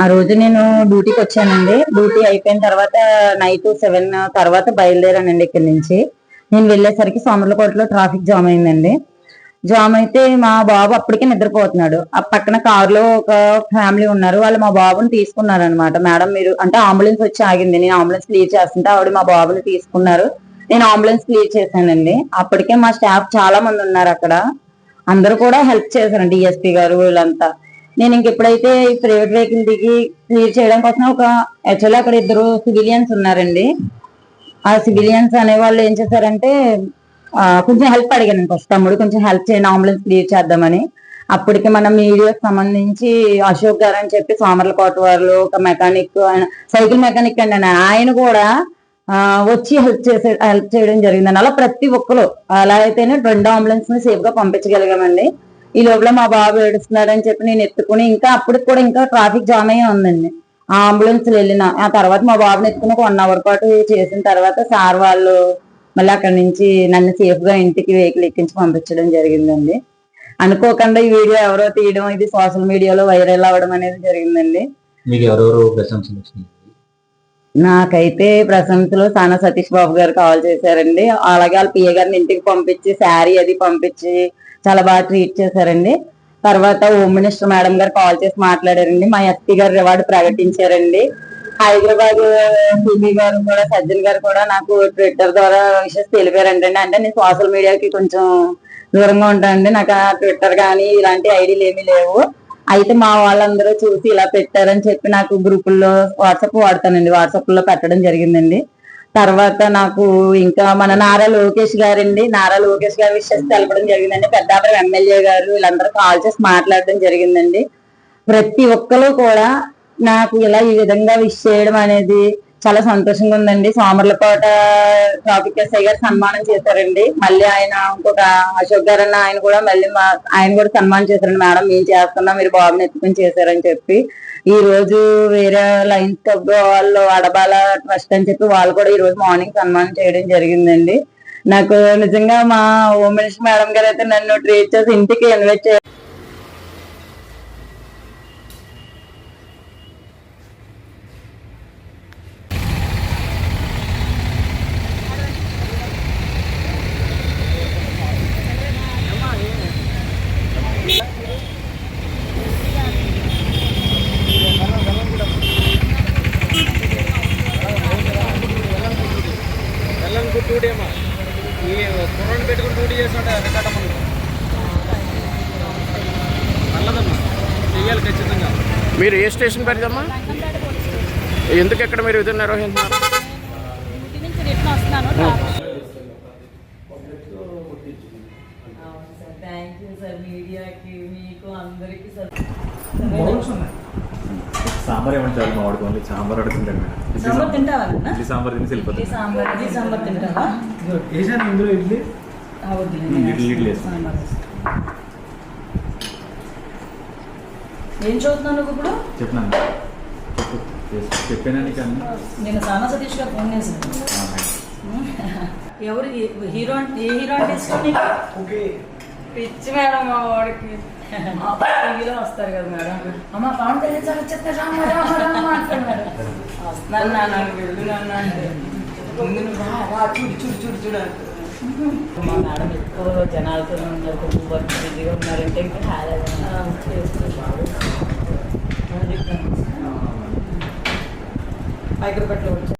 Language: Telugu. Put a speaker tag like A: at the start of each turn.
A: ఆ రోజు నేను డ్యూటీకి వచ్చానండి. డ్యూటీ అయిపోయిన తర్వాత నైట్ సెవెన్ తర్వాత బయలుదేరానండి ఇక్కడి నుంచి. నేను వెళ్ళేసరికి సోమర్లకోటలో ట్రాఫిక్ జామ్ అయిందండి. జామ్ అయితే మా బాబు అప్పటికే నిద్రపోతున్నాడు. ఆ పక్కన కారులో ఒక ఫ్యామిలీ ఉన్నారు. వాళ్ళు మా బాబుని తీసుకున్నారు అనమాట మేడం మీరు అంటే అంబులెన్స్ వచ్చి ఆగింది. నేను అంబులెన్స్ క్లియర్ చేస్తుంటే ఆవిడ మా బాబుని తీసుకున్నారు. నేను అంబులెన్స్ క్లియర్ చేశానండి. అప్పటికే మా స్టాఫ్ చాలా మంది ఉన్నారు అక్కడ. అందరూ కూడా హెల్ప్ చేశారు డిఎస్పీ గారు వీళ్ళంతా. నేను ఇంక ఎప్పుడైతే ఈ ప్రైవేట్ వెహికల్ దిగి క్లియర్ చేయడం కోసం ఒక యాక్చువల్లీ అక్కడ ఇద్దరు సివిలియన్స్ ఉన్నారండి. ఆ సివిలియన్స్ అనే వాళ్ళు ఏం చేశారంటే కొంచెం హెల్ప్ అడిగాను ఫస్ట్ తమ్ముడు కొంచెం హెల్ప్ చేయండి అంబులెన్స్ క్లియర్ చేద్దామని. అప్పటికి మన మీడియాకి సంబంధించి అశోక్ గారు అని చెప్పి సోమర్ల కోట వాళ్ళు ఒక మెకానిక్ ఆయన సైకిల్ మెకానిక్ అండి ఆయన. కూడా వచ్చి హెల్ప్ చేసే హెల్ప్ చేయడం జరిగిందండి. అలా ప్రతి ఒక్కరు అలా అయితేనే రెండు అంబులెన్స్ని సేఫ్గా పంపించగలిగామండి. ఈ లోపల మా బాబు ఏడుస్తున్నాడని చెప్పి నేను ఎత్తుకుని ఇంకా అప్పటికి కూడా ఇంకా ట్రాఫిక్ జామ్ అయ్యే ఉందండి. ఆ అంబులెన్స్ వెళ్ళిన. ఆ తర్వాత మా బాబుని ఎత్తుకుని ఒక వన్ అవర్ పాటు చేసిన తర్వాత సార్ వాళ్ళు మళ్ళీ అక్కడి నుంచి నన్ను సేఫ్గా ఇంటికి వెహికల్ ఎక్కించి పంపించడం జరిగిందండి. అనుకోకుండా ఈ వీడియో ఎవరో తీయడం ఇది సోషల్ మీడియాలో వైరల్ అవ్వడం అనేది జరిగిందండి.
B: మీకు ఎవరెవరు ప్రశంసలు వచ్చినాయి?
A: నాకైతే ప్రశంసలు సానా సతీష్ బాబు గారు కాల్ చేశారండి. అలాగే వాళ్ళ పియ్య గారిని ఇంటికి పంపించి శారీ అది పంపించి చాలా బాగా ట్రీట్ చేశారండి. తర్వాత హోమ్ మినిస్టర్ మేడం గారు కాల్ చేసి మాట్లాడారండి. మా ఎస్పీ గారు రివార్డు ప్రకటించారండి. హైదరాబాద్ సిబి గారు కూడా సజ్జన్ గారు కూడా నాకు ట్విట్టర్ ద్వారా విషయస్ తెలిపారంటండి. అంటే నేను సోషల్ మీడియాకి కొంచెం దూరంగా ఉంటానండి. నాకు ఆ ట్విట్టర్ కానీ ఇలాంటి ఐడీలు ఏమీ లేవు. అయితే మా వాళ్ళందరూ చూసి ఇలా పెట్టారని చెప్పి నాకు గ్రూపుల్లో వాట్సాప్ వాడతానండి. వాట్సాప్లో పెట్టడం జరిగిందండి. తర్వాత నాకు ఇంకా మన నారా లోకేష్ గారండి. నారా లోకేష్ గారి విషయం తెలపడం జరిగిందండి. పెద్దాపురం ఎమ్మెల్యే గారు వీళ్ళందరూ కాల్ చేసి మాట్లాడడం జరిగిందండి. ప్రతి ఒక్కరు కూడా నాకు ఇలా ఈ విధంగా విష్ చేయడం అనేది చాలా సంతోషంగా ఉందండి. సోమర్లపాట ట్రాఫిక్ ఎస్ఐ గారు సన్మానం చేశారండి. మళ్ళీ ఆయన ఇంకొక అశోక్ గారు అన్న ఆయన కూడా మళ్ళీ మా ఆయన కూడా సన్మానం చేశారండి. మేడం మేము చేస్తున్నాం. మీరు బాబుని ఎత్తుకొని చేశారని చెప్పి. ఈ రోజు వేరే లైన్స్ క్లబ్ వాళ్ళు అడబాల ట్రస్ట్ అని చెప్పి వాళ్ళు కూడా ఈ రోజు మార్నింగ్ సన్మానం చేయడం జరిగిందండి. నాకు నిజంగా మా హోమ్ మినిస్టర్ మేడం గారు అయితే నన్ను ట్రీట్ చేసి ఇంటికి ఇన్వైట్ చేయాలి
C: వెళ్ళను టూటీ అమ్మా ఈ కుర్రని పెట్టుకుని టూటీ చేస్తుంటే వెంకటమ్మను నల్లదమ్మా. చెయ్యాలి ఖచ్చితంగా.
D: మీరు ఏ స్టేషన్ పరిదమ్మా ఎందుకు ఎక్కడ మీరు విధులు నిర్వహిస్తున్నారు?
A: Thank you sir. మీడియాకి మీకు అందరికీ సార్.
B: సాంబార్ ఏమంటే చాలు? మా వాడికి ఓన్లీ సాంబార్ అడుగుతుంటాను మేడం. ఇడ్లీ
A: సాంబార్
B: సాంబార్.
A: తింటావా నాన్న?
B: ఇడ్లీ సాంబార్ తినేసి
A: ఇడ్లీ
B: వెళ్ళిపోతాను
A: సాంబార్ ఇడ్లీ సాంబార్ తింటావా?
C: వేసాను ఇందులో ఇడ్లీ?
A: ఆ, వద్దులే,
B: ఉమ్,
A: నేను
B: ఇడ్లీ, ఇడ్లీ వేస్తాను.
A: సాంబార్ వేస్తాను. ఏం చదువుతున్నావు నువ్వు ఇప్పుడు?
B: చెప్పినాను చెప్పు చేసి- చెప్పానా నీకు అన్ని?
A: నేను సానా సతీష్ గారు ఫోన్ చేశాను.
B: ఆ, మేడం.
A: ఎవరు హీరో అంటే- ఏ హీరో అంటే ఇష్టం నీకు?
C: ఓకే.
A: పిచ్చి మేడం మా వాడికి. టీవీలో వస్తారు కదా మేడం. అమ్మ పవన్ కళ్యాణ్ సార్ వచ్చేస్తారు వస్తున్నాను నాన్న వెళ్ళు నాన్న అంటే ముందు నువ్వు చూడు చూడు చూడు. మా మేడం ఎక్కువ జనాలతో ఉన్నారు కొంచెం వర్క్ బిజీగా ఉన్నారంటే ఇంకా చేస్తారు హైదరాబాద్లో వచ్చారు